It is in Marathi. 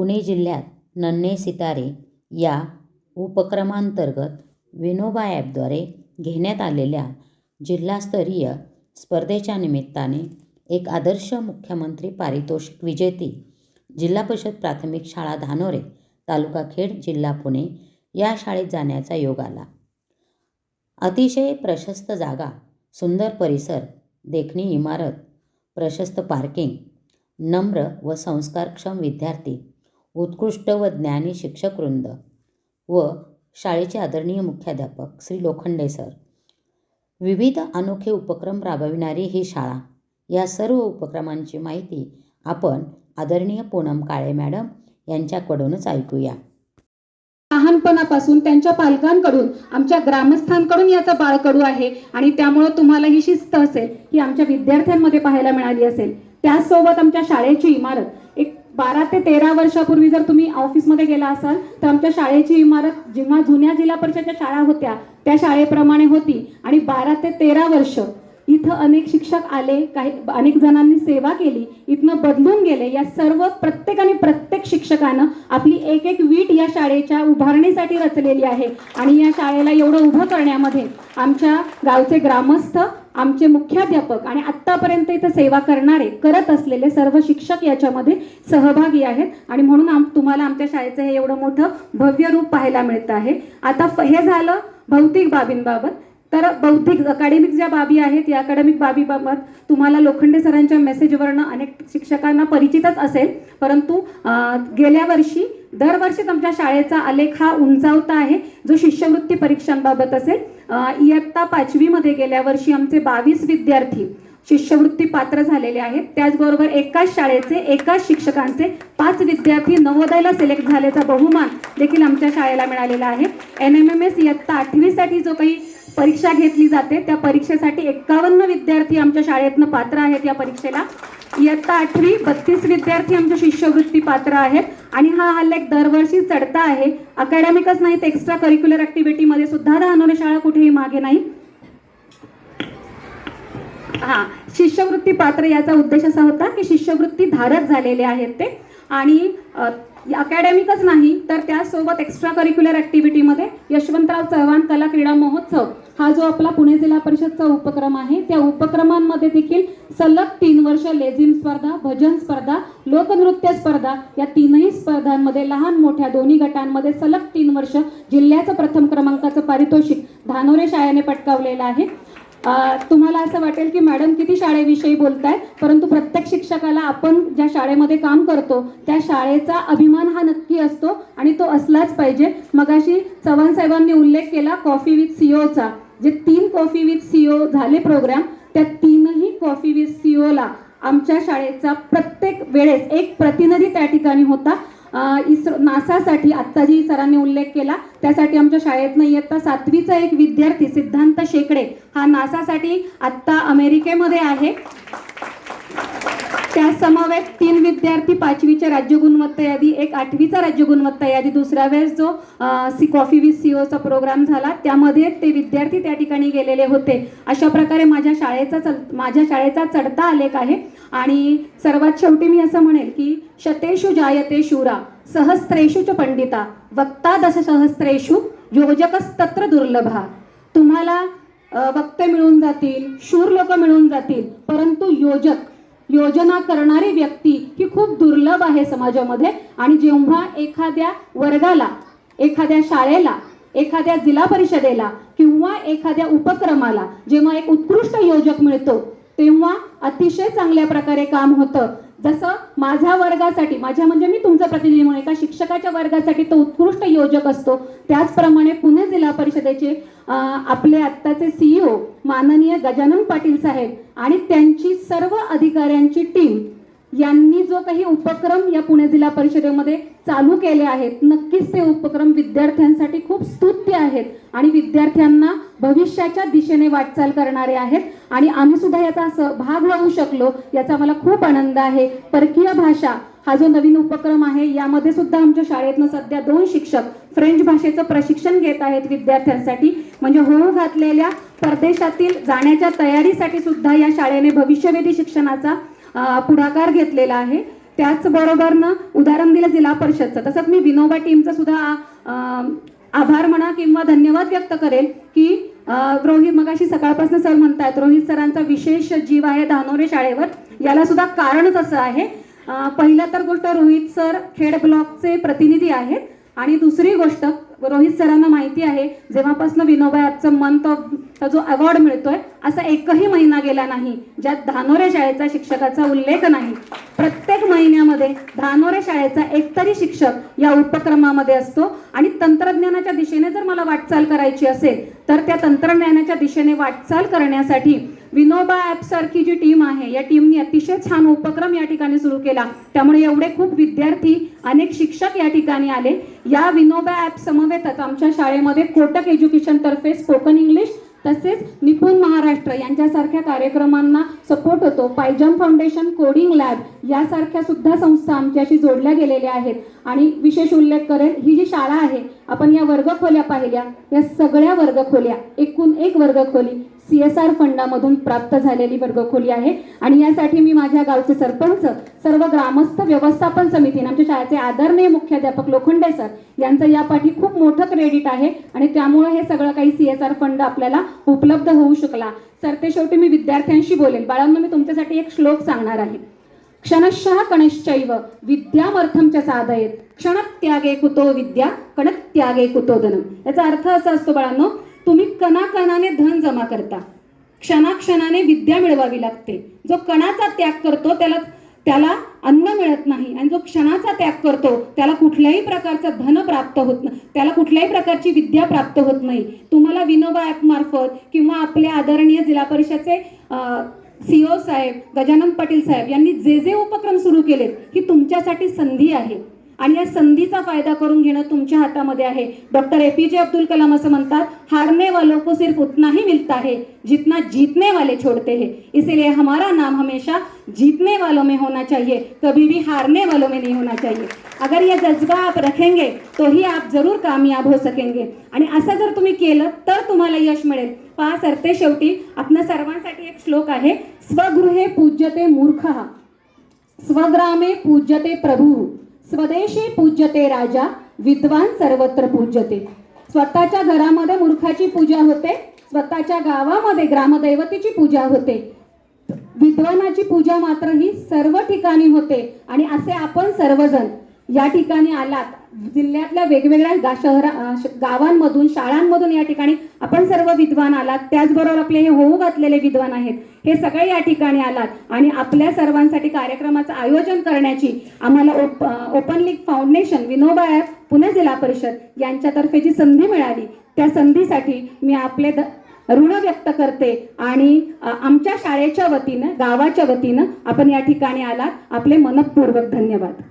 पुणे जिल्ह्यात नन्हे सितारे या उपक्रमांतर्गत विनोबा ॲपद्वारे घेण्यात आलेल्या जिल्हास्तरीय स्पर्धेच्या निमित्ताने एक आदर्श मुख्यमंत्री पारितोषिक विजेती जिल्हा परिषद प्राथमिक शाळा धानोरे तालुका खेड जिल्हा पुणे या शाळेत जाण्याचा योग आला. अतिशय प्रशस्त जागा सुंदर परिसर देखणी इमारत प्रशस्त पार्किंग नम्र व संस्कारक्षम विद्यार्थी उत्कृष्ट व ज्ञानी शिक्षकवृंद व शाळेचे आदरणीय मुख्याध्यापक श्री लोखंडे सर. विविध अनोखे उपक्रम राबविणारी ही शाळा. या सर्व उपक्रमांची माहिती आपण आदरणीय पूनम काळे मॅडम यांच्याकडूनच ऐकूया. लहानपणापासून त्यांच्या पालकांकडून आमच्या ग्रामस्थांकडून याचा बाळकडू आहे आणि त्यामुळं तुम्हाला ही शिस्त असेल ही आमच्या विद्यार्थ्यांमध्ये पाहायला मिळाली असेल. त्याचसोबत आमच्या शाळेची इमारत बारा ते तेरा वर्षापूर्वी जर तुम्ही ऑफिसमध्ये गेला असाल तर आमच्या शाळेची इमारत जेव्हा जुन्या जिल्हा परिषदच्या शाळा होत्या त्या शाळेप्रमाणे होती. आणि बारा ते तेरा वर्ष इथं अनेक शिक्षक आले काही अनेक जणांनी सेवा केली इथनं बदलून गेले. या सर्व प्रत्येकाने प्रत्येक शिक्षकानं आपली एक एक वीट या शाळेच्या उभारणीसाठी रचलेली आहे. आणि या शाळेला एवढं उभं करण्यामध्ये आमच्या गावचे ग्रामस्थ आमचे मुख्याध्यापक आणि आत्तापर्यंत इथं सेवा करणारे करत असलेले सर्व शिक्षक याच्यामध्ये सहभागी आहेत. आणि म्हणून आम तुम्हाला आमच्या शाळेचं हे एवढं मोठं भव्य रूप पाहायला मिळतं आहे. आता हे झालं भौतिक बाबींबाबत. तर बौद्धिक अकॅडमिक ज्या बाबी आहेत या अकॅडमिक बाबीबाबत तुम्हाला लोखंडे सरांच्या मेसेजवरनं अनेक शिक्षकांना परिचितच असेल. परंतु गेल्या वर्षी दरवर्षी तुमच्या शाळेचा आलेख हा उंचावता आहे जो शिष्यवृत्ती परीक्षांबाबत असेल. इयत्ता पाचवीमध्ये गेल्या वर्षी आमचे बावीस विद्यार्थी शिष्यवृत्ती पात्र झालेले आहेत. त्याचबरोबर एकाच शाळेचे एकाच शिक्षकांचे पाच विद्यार्थी नवोदयला सिलेक्ट झाल्याचा बहुमान देखील आमच्या शाळेला मिळालेला आहे. एन एम एम एस इयत्ता आठवीसाठी जो काही परीक्षा घेतली जाते. त्या परीक्षेसाठी एक्कावन्न विद्यार्थी आमच्या शाळेतनं पात्र आहेत या परीक्षेला. इयत्ता आठवी बत्तीस विद्यार्थी आमच्या शिष्यवृत्ती पात्र आहेत. आणि हा हल्ला एक दरवर्षी चढता आहे. अकॅडमिकच नाही तर एक्स्ट्रा करिक्युलर ॲक्टिव्हिटीमध्ये सुद्धा धानोरे शाळा कुठेही मागे नाही. हा शिष्यवृत्ती पात्र याचा उद्देश असा होता की शिष्यवृत्ती धारक झालेले आहेत ते. आणि अकॅडमिकच नाही तर त्यासोबत एक्स्ट्रा करिक्युलर ॲक्टिव्हिटीमध्ये यशवंतराव चव्हाण कला क्रीडा महोत्सव हा जो आपला पुणे जिल्हा परिषदचा उपक्रम आहे त्या उपक्रमांमध्ये देखील सलग तीन वर्ष लेझिम स्पर्धा भजन स्पर्धा लोकनृत्य स्पर्धा या तीनही स्पर्धांमध्ये लहान मोठ्या दोन्ही गटांमध्ये सलग तीन वर्ष जिल्ह्याचं प्रथम क्रमांकाचं पारितोषिक धानोरे शाळेने पटकावलेलं आहे. तुम्हाला असं वाटेल की मॅडम किती शाळेविषयी बोलताय परंतु प्रत्येक शिक्षकाला आपण ज्या शाळेमध्ये काम करतो त्या शाळेचा अभिमान हा नक्की असतो आणि तो असलाच पाहिजे. मगाशी चव्हाण साहेबांनी उल्लेख केला कॉफी विथ सीओचा जे तीन कॉफी विथ सीओ झाले प्रोग्राम त्या तीनही कॉफी विथ सीओला आमच्या शाळेचा प्रत्येक वेळेस एक प्रतिनिधी त्या ठिकाणी होता. इस्रो नासासाठी आत्ता जी सरांनी उल्लेख केला. त्यासाठी आमच्या शाळेतनं इयत्ता सातवीचा एक विद्यार्थी सिद्धांत शेकडे हा नासासाठी आत्ता अमेरिकेमध्ये आहे. त्या समावेत तीन विद्यार्थी पाचवीच्या राज्य गुणवत्ता यादी एक आठवीचा राज्य गुणवत्ता यादी दुसऱ्या वेळेस जो सी कॉफी विथ सीओचा प्रोग्राम झाला त्यामध्ये ते विद्यार्थी त्या ठिकाणी गेलेले होते. अशा प्रकारे माझ्या शाळेचा चल माझ्या शाळेचा चढता आलेख आहे. आणि सर्वात शेवटी मी असं म्हणेल की शतेषु जायते शूरा सहस्त्रेषु च पंडिता वक्ता दश सहस्त्रेषु योजकस्तत्र दुर्लभा. तुम्हाला वक्ते मिळून जातील शूर लोक मिळून जातील परंतु योजक योजना करणारी व्यक्ती ही खूप दुर्लभ आहे समाजामध्ये. आणि जेव्हा एखाद्या वर्गाला एखाद्या शाळेला एखाद्या जिल्हा परिषदेला किंवा एखाद्या उपक्रमाला जेव्हा एक उत्कृष्ट योजक मिळतो तेव्हा अतिशय चांगल्या प्रकारे काम होतं. जसं माझ्या वर्गासाठी माझ्या म्हणजे मी तुमचं प्रतिनिधी म्हणून एका शिक्षकाच्या वर्गासाठी तो उत्कृष्ट योजक असतो. त्याचप्रमाणे पुणे जिल्हा परिषदेचे आपले आत्ताचे सीईओ माननीय गजानन पाटील साहेब आणि त्यांची सर्व अधिकाऱ्यांची टीम यांनी जो काही उपक्रम या पुणे जिल्हा परिषदेमध्ये चालू केले आहेत नक्कीच ते उपक्रम विद्यार्थ्यांसाठी खूप स्तुत्य आहेत आणि विद्यार्थ्यांना भविष्याच्या दिशेने वाटचाल करणारे आहेत. आणि आम्ही सुद्धा याचा स- भाग होऊ शकलो याचा मला खूप आनंद आहे. परकीय भाषा हा जो नवीन उपक्रम आहे यामध्ये सुद्धा आमच्या शाळेतनं सध्या दोन शिक्षक फ्रेंच भाषेचं प्रशिक्षण घेत आहेत विद्यार्थ्यांसाठी. म्हणजे होऊ घातलेल्या परदेशातील जाण्याच्या तयारीसाठी सुद्धा या शाळेने भविष्यवेधी शिक्षणाचा पुढाकार घेतलेला आहे. त्याचबरोबर ना उदाहरण दिलं जिल्हा परिषदचं. तसंच मी विनोबा टीमचा सुद्धा आभार म्हणा किंवा धन्यवाद व्यक्त करेल की रोहित मगाशी सकाळपासून सर म्हणतायत रोहित सरांचा विशेष जीव आहे धानोरे शाळेवर. याला सुद्धा कारणच असं आहे. अं, पहिलं तर गोष्ट रोहित सर खेड ब्लॉकचे प्रतिनिधी आहेत. आणि दुसरी गोष्ट रोहित सरांना माहिती आहे जेव्हापासून विनोबा आजचं मंथ ऑफ जो अवॉर्ड मिळतोय असा एकही महिना गेला नाही ज्यात धानोरे शाळेचा शिक्षकाचा उल्लेख नाही. प्रत्येक महिन्यामध्ये धानोरे शाळेचा एकतरी शिक्षक या उपक्रमामध्ये असतो. आणि तंत्रज्ञानाच्या दिशेने जर मला वाटचाल करायची असेल तर त्या तंत्रज्ञानाच्या दिशेने वाटचाल करण्यासाठी विनोबा ऍप सारखी जी टीम आहे या टीमने अतिशय छान उपक्रम या ठिकाणी सुरू केला. त्यामुळे एवढे खूप विद्यार्थी अनेक शिक्षक या ठिकाणी आले. या विनोबा ॲप समवेतच आमच्या शाळेमध्ये कोटक एज्युकेशन तर्फे स्पोकन इंग्लिश तसेच निपुण महाराष्ट्र यांच्यासारख्या कार्यक्रमांना सपोर्ट होतो. पायजम फाउंडेशन कोडिंग लॅब यासारख्या सुद्धा संस्था आमच्याशी जोडल्या गेलेल्या आहेत. आणि विशेष उल्लेख करेल ही जी शाळा आहे आपण या वर्गखोल्या पाहिल्या. या सगळ्या वर्गखोल्या एकूण एक वर्गखोली सी एस आर फंडामधून प्राप्त झालेली वर्गखोली आहे. आणि यासाठी मी माझ्या गावचे सरपंच सर्व ग्रामस्थ व्यवस्थापन समितीने आमच्या शाळेचे आदरणीय मुख्याध्यापक लोखंडे सर यांचं यापाठी खूप मोठं क्रेडिट आहे. आणि त्यामुळे हे सगळं काही सी एस आर फंड आपल्याला उपलब्ध होऊ शकला. सर ते शेवटी मी विद्यार्थ्यांशी बोलेन. बाळांनो मी तुमच्यासाठी एक श्लोक सांगणार आहे. क्षणशः कणश्चैव विद्यामर्थमच्या साधयेत. क्षणत्यागे कुतो विद्या कणत्यागे कुतो धनम. याचा अर्थ असा असतो बाळांनो तुम्ही कणाकणाने धन जमा करता. क्षणाक्षणाने विद्या मिळवावी लागते. जो कणाचा त्याग करतो त्याला त्याला अन्न मिळत नाही. आणि जो क्षणाचा त्याग करतो त्याला कुठल्याही प्रकारचं धन प्राप्त होत नाही. त्याला कुठल्याही प्रकारची विद्या प्राप्त होत नाही. तुम्हाला विनोबा ॲपमार्फत किंवा आपले आदरणीय जिल्हा परिषदचे सीओ साहेब गजानन पाटील साहेब यांनी जे जे उपक्रम सुरू केलेत ही तुमच्यासाठी संधी आहे. आणि या संधीचा फायदा करून घेणं तुमच्या हातामध्ये आहे. डॉक्टर ए पी जे अब्दुल कलाम असं म्हणतात हारने वालों को सिर्फ उतना ही मिलता है जितना जीतने वाले छोड़ते हैं. इसीलिए हमारा नाम हमेशा जीतने वालों में होना चाहिए कभी भी हारने वालों में नहीं होना चाहिए. अगर ये जज्बा आप रखेंगे तो ही आप जरूर कामयाब हो सकेंगे. आणि असं जर तुम्ही केलं तर तुम्हाला यश मिळेल. पहा सरते शेवटी आपल्या सर्वांसाठी एक श्लोक आहे स्वगृहे पूज्यते मूर्ख. स्वग्रामे पूज्यते प्रभू. स्वदेशी पूज्यते राजा विद्वान सर्वत्र पूज्यते. स्वतःच्या घरामध्ये मूर्खाची पूजा होते स्वतःच्या गावामध्ये ग्रामदैवतेची पूजा होते. विद्वानाची पूजा मात्र ही सर्व ठिकाणी होते आणि असे आपण सर्वजण या ठिकाणी आलात. जिल्ह्यातल्या वेगवेगळ्या शहरा गावांमधून शाळांमधून या ठिकाणी आपण सर्व विद्वान आलात. त्याचबरोबर आपले हे होऊ घातलेले विद्वान आहेत. हे सगळे या ठिकाणी आलात. आणि आपल्या सर्वांसाठी कार्यक्रमाचं आयोजन करण्याची आम्हाला op open league foundation Vinoba app Pune जिल्हा परिषद यांच्यातर्फे जी संधी मिळाली त्या संधीसाठी मी आपले द ऋण व्यक्त करते आणि आमच्या शाळेच्या वतीनं गावाच्या वतीनं आपण या ठिकाणी आलात. आपले मनपूर्वक धन्यवाद.